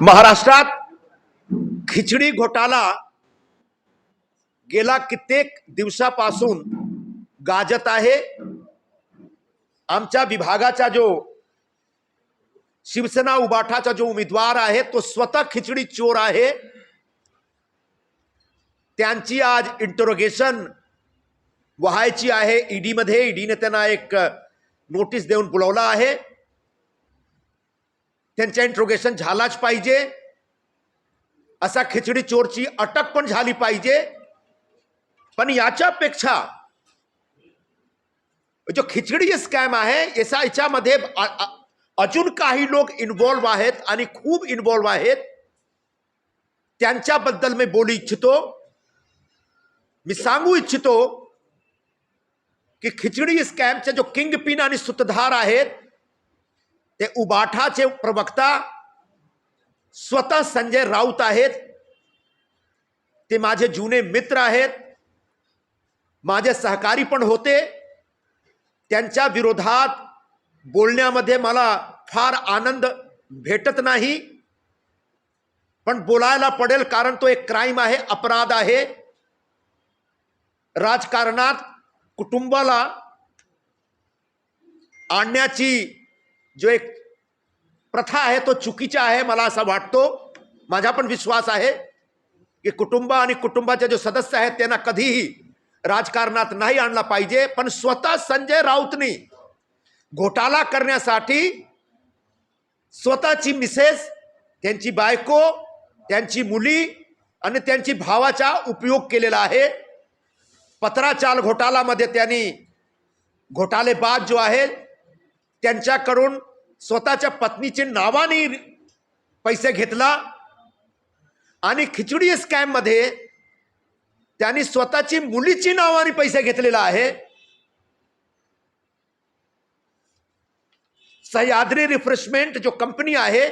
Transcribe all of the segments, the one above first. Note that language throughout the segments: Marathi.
महाराष्ट्रात खिचडी घोटाला गेला कित्येक दिवसापासून गाजत आहे. आमच्या विभागाचा जो शिवसेना उबाठाचा जो उमेदवार आहे तो स्वतः खिचडी चोर आहे. त्यांची आज इंटरोगेशन व्हायची आहे. ईडीमध्ये ईडीने त्यांना एक नोटीस देऊन बोलवला आहे. इंट्रोगेशन पाहिजे. असा खिचडी चोर चोरची अटक पाहिजे. पण याच्यापेक्षा जो खिचडी स्कॅम आहे याचा याच्यामध्ये अ- अ- अजून काही लोक इन्व्हॉल्व आहेत आणि खूप इन्व्हॉल्व आहेत. त्यांच्याबद्दल मी बोलू इच्छितो. मी सांगू इच्छितो की खिचडी स्कॅमचे जो किंग पिन आणि सूत्रधार आहेत ते उबाठाचे प्रवक्ता स्वतः संजय राऊत आहेत. ते माझे जुने मित्र आहेत. माझे सहकारी पण होते. त्यांच्या विरोधात बोलण्यामध्ये मला फार आनंद भेटत नाही. पण बोलायला पडेल कारण तो एक क्राईम आहे अपराध आहे. राजकारणात कुटुंबाला आणण्याची जो एक प्रथा आहे तो चुकीचा आहे मला असा वाटतो. माझा पण विश्वास आहे की कुटुंब आणि कुटुंबाचे जो सदस्य आहेत त्यांना कधीही राजकारणात नाही आणला पाहिजे. पण स्वतः संजय राऊतनी घोटाळा करण्यासाठी स्वतःची मिसेस त्यांची बायको त्यांची मुली आणि त्यांची भावाचा उपयोग केलेला आहे. पत्राचाल घोटाळामध्ये त्यांनी घोटाळेबाज जो आहे त्यांच्याकडून स्वतःच्या पत्नीचे नावाने पैसे घेतला आणि खिचडी स्कॅममध्ये त्यांनी स्वतःची मुलीची नावाने पैसे घेतलेला आहे. सह्याद्री रिफ्रेशमेंट जो कंपनी आहे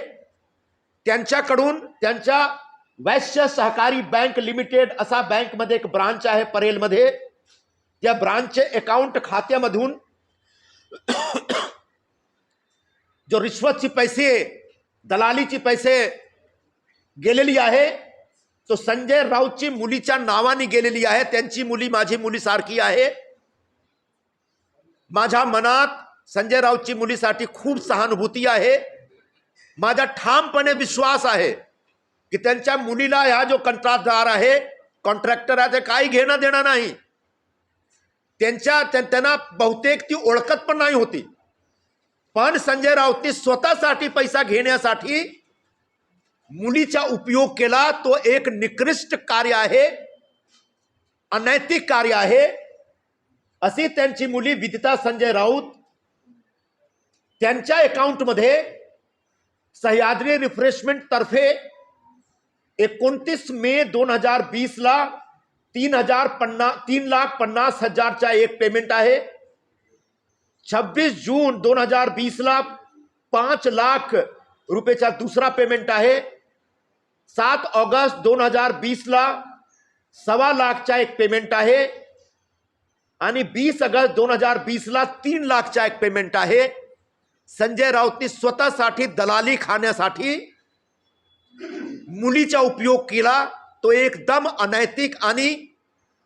त्यांच्याकडून त्यांच्या वैश्य सहकारी बँक लिमिटेड असा बँकमध्ये एक ब्रांच आहे परेलमध्ये. त्या ब्रांचचे अकाउंट खात्यामधून जो रिश्वतची पैसे दलालीची पैसे गेलेली आहे तो संजय राऊतची मुलीच्या नावाने गेलेली आहे त्यांची मुली माझी मुली सारखी आहे. माझ्या मनात संजय राऊतची मुलीसाठी खूप सहानुभूती आहे. माझा ठामपणे विश्वास आहे की त्यांच्या मुलीला ह्या जो कंत्राटदार आहे कॉन्ट्रॅक्टर आहे ते काही घेणं देणं नाही. त्यांच्या त्यांना बहुतेक ती ओळखत पण नाही होती. पण संजय राऊतने स्वतःसाठी पैसा घेण्यासाठी मुलीचा उपयोग केला. तो एक निकृष्ट कार्य आहे अनैतिक कार्य आहे. अशी त्यांची मुली विदिता संजय राऊत त्यांच्या अकाउंटमध्ये सह्याद्री रिफ्रेशमेंट तर्फे एकोणतीस मे दोन हजार वीसला तीन हजार पन्ना तीन लाख पन्नास हजारचा एक पेमेंट आहे. छब्बीस जून दोन हजार वीसला पाच लाख रुपयेचा दुसरा पेमेंट आहे. सात ऑगस्ट दोन हजार वीसला सवा सव्वा लाखचा एक पेमेंट आहे. आणि वीस ऑगस्ट दोन हजार वीसला तीन लाखचा एक पेमेंट आहे. संजय राऊतनी स्वतःसाठी दलाली खाण्यासाठी मुलीचा उपयोग केला. तो एकदम अनैतिक आणि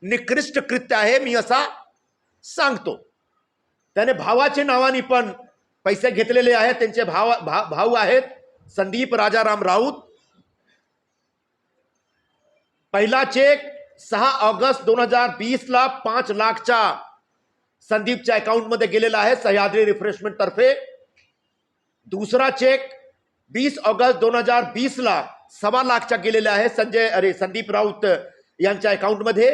निकृष्ट कृत्य आहे मी असा सांगतो. त्याने भावाच्या नावाने पण पैसे घेतलेले आहेत. त्यांचे भाव भा, भाऊ आहेत. संदीप राजाराम राऊत. पहिला चेक सहा ऑगस्ट दोन हजार वीस ला पाच लाखच्या संदीपच्या अकाउंटमध्ये गेलेला आहे सह्याद्री रिफ्रेशमेंट तर्फे. दुसरा चेक वीस ऑगस्ट दोन हजार वीस ला सव्वा लाखच्या गेलेला आहे संजय अरे संदीप राऊत यांच्या अकाउंटमध्ये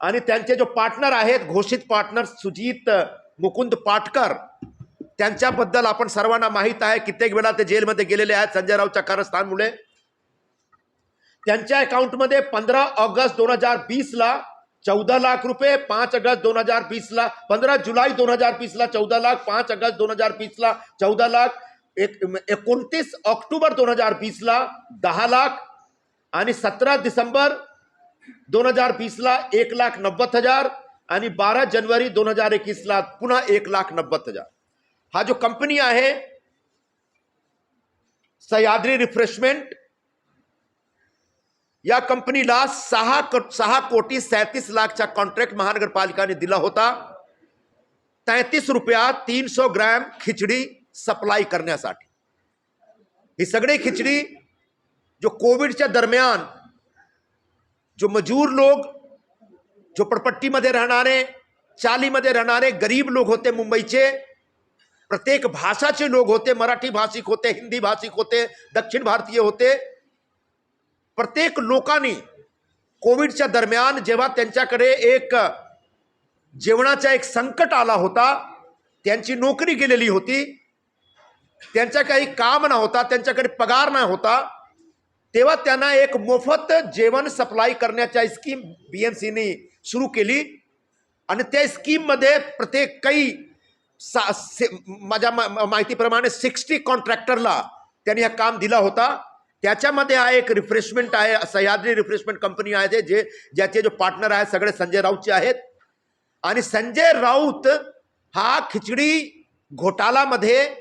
आणि त्यांचे जो पार्टनर आहेत घोषित पार्टनर सुजित मुकुंद पाटकर. त्यांच्याबद्दल आपण सर्वांना माहीत आहे कित्येक वेळा ते जेलमध्ये गेलेले आहेत संजय राऊतच्या कारस्थानमुळे. त्यांच्या अकाउंटमध्ये पंधरा ऑगस्ट दोन हजार बीसला चौदा लाख रुपये पाच ऑगस्ट दोन हजार बीसला पंधरा जुलै दोन हजार बीसला चौदा लाख पाच ऑगस्ट दोन हजार बीसला चौदा लाख एक एकोणतीस ऑक्टोबर दोन हजार बीसला दहा लाख आणि सतरा डिसेंबर दोन हजार बीसला एक लाख नव्वद हजार आणि बारा जानेवारी दोन हज़ार एकवीस ला पुन्हा एक लाख नव्वद हज़ार। हा, जो कंपनी आहे सह्याद्री रिफ्रेशमेंट, या कंपनीला सहा सहा कोटी सैतीस लाखचा कॉन्ट्रॅक्ट महानगरपालिकाने दिला होता। तैतीस रुपया तीन सौ ग्रॅम खिचडी सप्लाय करण्यासाठी ही सगळी खिचडी, जो कोविडच्या दरम्यान, जो मजूर लोग झोपडपट्टीमध्ये राहणारे चालीमध्ये राहणारे गरीब लोक होते मुंबईचे. प्रत्येक भाषाचे लोक होते मराठी भाषिक होते हिंदी भाषिक होते दक्षिण भारतीय होते. प्रत्येक लोकांनी कोविडच्या दरम्यान जेव्हा त्यांच्याकडे एक जेवणाचा एक संकट आला होता त्यांची नोकरी गेलेली होती त्यांचा काही काम न होता त्यांच्याकडे पगार नाही होता तेव्हा त्यांना एक मोफत जेवण सप्लाय करण्याच्या स्कीम बी एम सीनी सुरू केली. आणि त्या स्कीममध्ये प्रत्येक काही सा से- माझ्या मा- माहितीप्रमाणे सिक्स्टी कॉन्ट्रॅक्टरला त्यांनी हा काम दिला होता. त्याच्यामध्ये हा एक रिफ्रेशमेंट आहे सह्याद्री रिफ्रेशमेंट कंपनी आहे जे ज्याचे जो पार्टनर आहे सगळे संजय राऊतचे आहेत. आणि संजय राऊत हा खिचडी घोटाळामध्ये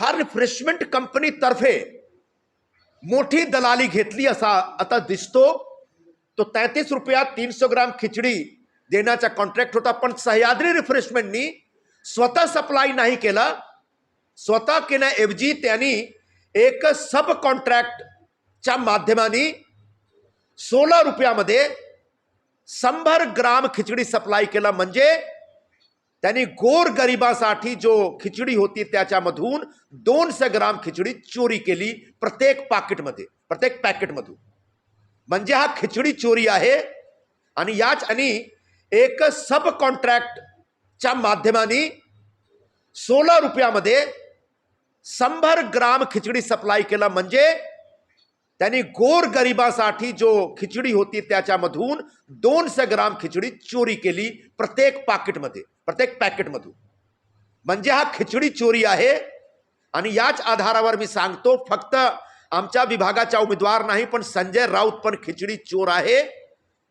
हा रिफ्रेशमेंट कंपनीतर्फे मोठी दलाली घेतली असा आता दिसतो. तो तैंतीस रुपया तीन तीनशे ग्राम खिचडी देण्याचा कॉन्ट्रॅक्ट होता पण सह्याद्री रिफ्रेशमेंटनी स्वतः सप्लाय नाही केला. स्वतः केण्याऐवजी त्यांनी एक सब कॉन्ट्रॅक्टच्या माध्यमाने सोळा रुपयामध्ये शंभर ग्राम खिचडी सप्लाय केला. म्हणजे त्यांनी गोर गरिबासाठी जो खिचडी होती त्याच्यामधून दोनशे ग्राम खिचडी चोरी केली प्रत्येक पाकिटमध्ये प्रत्येक पॅकेटमधून म्हणजे हा खिचडी चोरी आहे. आणि याच आणि एक सब कॉन्ट्रॅक्टच्या माध्यमाने सोळा रुपयामध्ये शंभर ग्राम खिचडी सप्लाय केला. म्हणजे त्यांनी गोर गरिबासाठी जो खिचडी होती त्याच्यामधून दोनशे ग्राम खिचडी चोरी केली प्रत्येक पाकिटमध्ये प्रत्येक पॅकेटमधून. म्हणजे हा खिचडी चोरी आहे. आणि याच आधारावर मी सांगतो फक्त आमच्या विभागाचा उमेदवार नाही पण संजय राऊत पण खिचडी चोर आहे.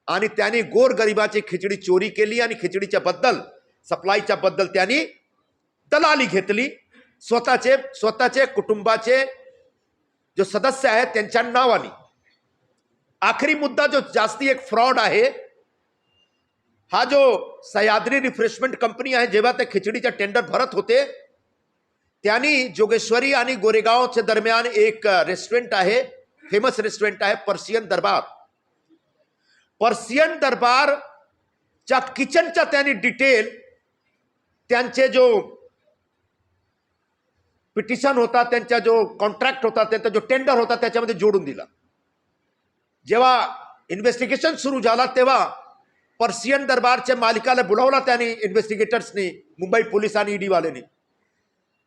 आणि त्यांनी गोरगरिबाची खिचडी चोरी केली आणि खिचडीच्या बद्दल सप्लायच्या बद्दल त्यांनी दलाली घेतली. स्वतःचे स्वतःचे कुटुंबाचे जो सदस्य आहेत त्यांच्या नावाने. आखरी मुद्दा जो जास्ती एक फ्रॉड आहे हा जो सह्याद्री रिफ्रेशमेंट कंपनी आहे जेव्हा ते खिचडीच्या टेंडर भरत होते त्यांनी जोगेश्वरी आणि गोरेगावच्या दरम्यान एक रेस्टॉरंट आहे. फेमस रेस्टॉरंट आहे पर्शियन दरबार पर्शियन दरबारच्या किचनच्या त्यांनी डिटेल त्यांचे जो पिटिशन होता त्यांचा जो कॉन्ट्रॅक्ट होता त्यांचा जो टेंडर होता त्याच्यामध्ये जोडून दिला. जेव्हा इन्व्हेस्टिगेशन सुरू झाला तेव्हा पर्शियन दरबारच्या मालिकाला बोलावला त्यांनी इन्व्हेस्टिगेटर्सनी मुंबई पोलीस आणि ईडीवाल्यानी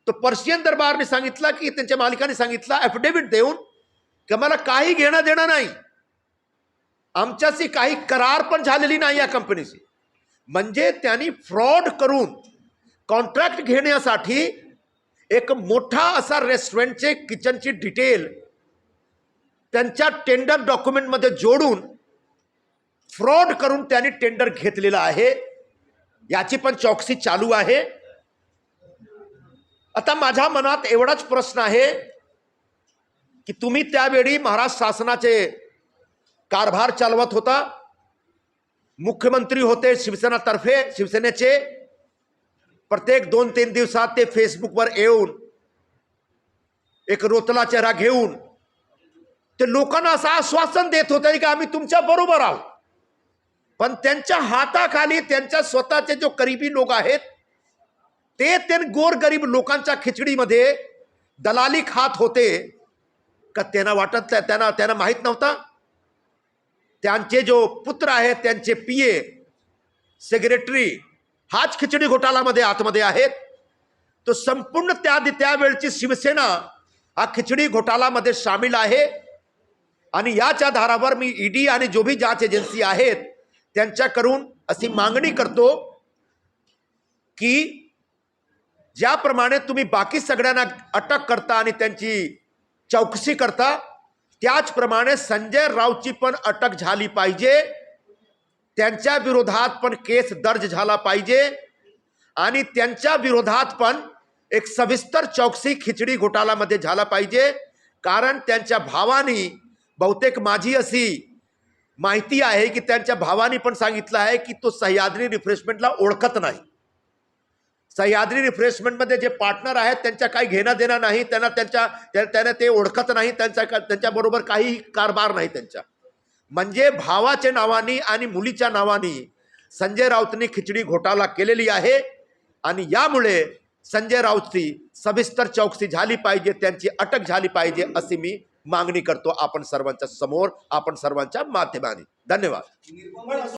तो पर्शियन दरबारने सांगितला की त्यांच्या मालिकाने सांगितला ॲफिडेव्हिट देऊन की मला काही घेणं देणं नाही. आमच्याशी काही करार पण झालेली नाही या कंपनीशी म्हणजे त्यांनी फ्रॉड करून कॉन्ट्रॅक्ट घेण्यासाठी एक मोठा असा रेस्टॉरंटचे किचनची डिटेल त्यांच्या टेंडर डॉक्युमेंटमध्ये जोडून फ्रॉड करून त्यांनी टेंडर घेतलेला आहे. याची पण चौकशी चालू आहे. आता माझ्या मनात एवढाच प्रश्न आहे की तुम्ही त्यावेळी महाराष्ट्र शासनाचे कारभार चालवत होता मुख्यमंत्री होते शिवसेनातर्फे शिवसेनेचे. प्रत्येक दोन तीन दिवसात ते फेसबुकवर येऊन एक रोतला चेहरा घेऊन ते लोकांना असं आश्वासन देत होते की आम्ही तुमच्या बरोबर आहोत. पण त्यांच्या हाताखाली त्यांच्या स्वतःचे जो करीबी लोक आहेत ते ते गोरगरीब लोकांच्या खिचडीमध्ये दलाली खात होते. का त्यांना वाटत त्यांना त्यांना माहीत नव्हता? त्यांचे जो पुत्र आहेत त्यांचे पिये सेक्रेटरी हाच खिचडी घोटाळामध्ये आतमध्ये आहेत. तो संपूर्ण त्या त्यावेळची शिवसेना हा खिचडी घोटाळामध्ये सामील आहे. आणि याच्या आधारावर मी ईडी आणि जो भी जांच एजन्सी आहेत त्यांच्याकडून अशी मागणी करतो की ज्याप्रमाणे तुम्ही बाकी सगळ्यांना अटक करता आणि त्यांची चौकशी करता त्याचप्रमाणे संजय राऊतची पण अटक झाली पाहिजे. त्यांच्या विरोधात पण केस दर्ज झाला पाहिजे. आणि त्यांच्या विरोधात पण एक सविस्तर चौकशी खिचडी घोटाळामध्ये झाला पाहिजे. कारण त्यांच्या भावानी बहुतेक माझी अशी माहिती आहे की त्यांच्या भावानी पण सांगितलं आहे की तो सह्याद्री रिफ्रेशमेंटला ओळखत नाही. सह्याद्री रिफ्रेशमेंटमध्ये जे पार्टनर आहेत त्यांच्या काही घेणं देणं नाही त्यांना त्यांच्या त्याने त्यांना ते ओळखत नाही त्यांच्या त्यांच्याबरोबर काही कारभार नाही त्यांच्या म्हणजे भावाच्या नावानी आणि मुलीच्या नावानी संजय राऊतनी खिचडी घोटाळा केलेली आहे आणि यामुळे संजय राऊतची सविस्तर चौकशी झाली पाहिजे त्यांची अटक झाली पाहिजे अशी मी मागणी करतो आपण सर्वांच्या समोर आपण सर्वांच्या माध्यमाने. धन्यवाद.